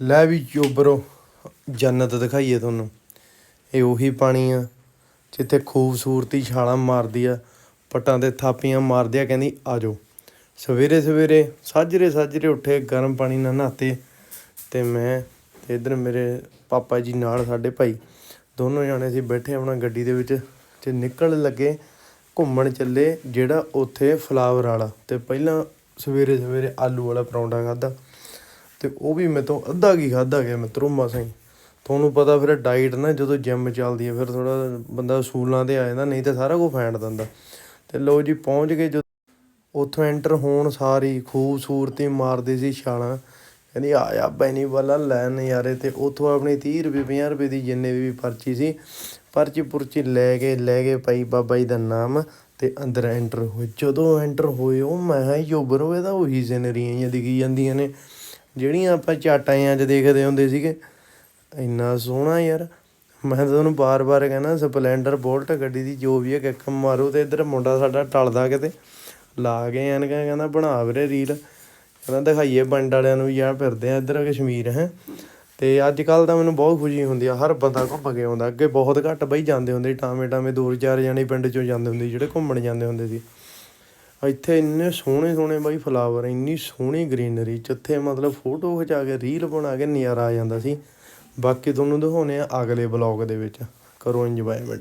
ਲੈ ਵੀ ਚੋਬਰੋ ਜੰਨਤ ਦਿਖਾਈਏ ਤੁਹਾਨੂੰ। ਇਹ ਉਹੀ ਪਾਣੀ ਆ, ਜਿੱਥੇ ਖੂਬਸੂਰਤੀ ਛਾਲਾਂ ਮਾਰਦੀ ਆ, ਪਟਾਂ ਤੇ ਥਾਪੀਆਂ ਮਾਰਦੀ ਆ, ਕਹਿੰਦੀ ਆ ਜਾਓ ਸਵੇਰੇ ਸਵੇਰੇ, ਸਾਜਰੇ ਸਾਜਰੇ ਉੱਠੇ, ਗਰਮ ਪਾਣੀ ਨਾਲ ਨਹਾਤੇ, ਤੇ ਮੈਂ ਤੇ ਇਧਰ ਮੇਰੇ ਪਾਪਾ ਜੀ ਨਾਲ ਸਾਡੇ ਭਾਈ, ਦੋਨੋਂ ਜਾਣੇ ਸੀ ਬੈਠੇ ਆਪਣਾ ਗੱਡੀ ਦੇ ਵਿੱਚ, ਤੇ ਨਿਕਲਣ ਲੱਗੇ, ਘੁੰਮਣ ਚੱਲੇ, ਜਿਹੜਾ ਉੱਥੇ ਫਲਾਵਰ ਵਾਲਾ, ਤੇ ਪਹਿਲਾਂ ਸਵੇਰੇ ਸਵੇਰੇ ਆਲੂ ਵਾਲਾ ਪਰੌਂਠਾ ਖਾਦਾ ਤੇ ਉਹ ਵੀ ਮੇਰੇ ਤੋਂ ਅੱਧਾ ਕੀ ਖਾਦਾ ਗਿਆ ਮਿੱਤਰੋ ਮਸਾਂ ਹੀ ਤੁਹਾਨੂੰ ਪਤਾ ਫਿਰ ਡਾਈਟ ਨਾ ਜਦੋਂ ਜਿਮ ਚੱਲਦੀ ਹੈ ਫਿਰ ਥੋੜਾ ਬੰਦਾ ਅਸੂਲਾਂ ਤੇ ਆ ਜਾਂਦਾ, ਨਹੀਂ ਤਾਂ ਸਾਰਾ ਕੁਝ ਫੈਂਟ ਦਿੰਦਾ। ਤੇ ਲੋ ਜੀ ਪਹੁੰਚ ਗਏ ਜਦੋਂ ਉੱਥੋਂ ਐਂਟਰ ਹੋਣ ਸਾਰੀ ਖੂਬਸੂਰਤੀ ਮਾਰਦੀ ਸੀ ਛਾਲਾਂ। ਕਹਿੰਦੀ, ਆ ਜਾ ਬੈਨੀ ਵਾਲਾ, ਲੈ ਨਜ਼ਾਰੇ ਤੇ। ਉੱਥੋਂ ਆਪਣੀ 30 ਰੁਪਏ 50 ਰੁਪਏ ਦੀ ਜਿੰਨੇ ਵੀ ਪਰਚੀ ਸੀ, ਪਰਚੀ ਪੁਰਚੀ ਲੈ ਕੇ ਲੈ ਕੇ ਪਾਈ ਬਾਬਾ ਜੀ ਦਾ ਨਾਮ ਤੇ ਅੰਦਰ ਐਂਟਰ ਹੋਏ। ਜਦੋਂ ਐਂਟਰ ਹੋਏ ਉਹ ਮੈਂ ਕਿਹਾ ਯੋਬਰ ਹੋਏ ਤਾਂ ਉਹੀ ਸਿਨਰੀਆਂ ਜਿਹੀਆਂ ਦਿਖੀ ਜਾਂਦੀਆਂ ਨੇ। ਜਿਹੜੀਆਂ ਆਪਾਂ ਚਾਟਾਂ 'ਚ ਦੇਖਦੇ ਹੁੰਦੇ ਸੀਗੇ ਇੰਨਾ ਸੋਹਣਾ ਯਾਰ। ਮੈਂ ਤਾਂ ਤੁਹਾਨੂੰ ਬਾਰ-ਬਾਰ ਕਹਿੰਦਾ ਸਪਲੈਂਡਰ ਬੋਲਟ ਗੱਡੀ ਦੀ ਜੋ ਵੀ ਹੈ ਕਿੱਕ ਮਾਰੋ ਤੇ ਇੱਧਰ ਮੁੰਡਾ ਸਾਡਾ ਟਲਦਾ ਕਿਤੇ। ਲਾ ਕੇ ਐਨਕਾਂ ਕਹਿੰਦਾ ਬਣਾ ਵੀਰੇ ਰੀਲ। ਕਹਿੰਦਾ ਦਿਖਾਈਏ ਬੰਡ ਵਾਲਿਆਂ ਨੂੰ ਵੀ ਯਾਰ ਫਿਰਦੇ ਆ ਇੱਧਰ ਕਸ਼ਮੀਰ ਹੈ। ਤੇ ਅੱਜ ਕੱਲ ਤਾਂ ਮੈਨੂੰ ਬਹੁਤ ਖੁਸ਼ੀ ਹੁੰਦੀ ਆ ਹਰ ਬੰਦਾ ਘੁੰਮ ਕੇ ਆਉਂਦਾ। ਅੱਗੇ ਬਹੁਤ ਘੱਟ ਬਈ ਜਾਂਦੇ ਹੁੰਦੇ ਸੀ, ਟਾਵੇਂ ਟਾਵੇਂ ਦੋ ਚਾਰ ਜਾਣੇ ਪਿੰਡ ਚੋਂ ਜਾਂਦੇ ਹੁੰਦੇ ਸੀ ਜਿਹੜੇ ਘੁੰਮਣ ਜਾਂਦੇ ਹੁੰਦੇ ਸੀ। ਇੱਥੇ ਇੰਨੇ ਸੋਹਣੇ ਸੋਹਣੇ ਬਾਈ ਫਲਾਵਰ ਇੰਨੀ ਸੋਹਣੀ ਗ੍ਰੀਨਰੀ ਜਿੱਥੇ ਮਤਲਬ ਫੋਟੋ ਖਿਚਾ ਕੇ ਰੀਲ ਬਣਾ ਕੇ ਨਜ਼ਾਰਾ ਆ ਜਾਂਦਾ ਸੀ। ਬਾਕੀ ਤੁਹਾਨੂੰ ਦਿਖਾਉਣੇ ਆ ਅਗਲੇ ਬਲੌਗ ਦੇ ਵਿੱਚ। ਕਰੋ ਇੰਜੋਇਮੈਂਟ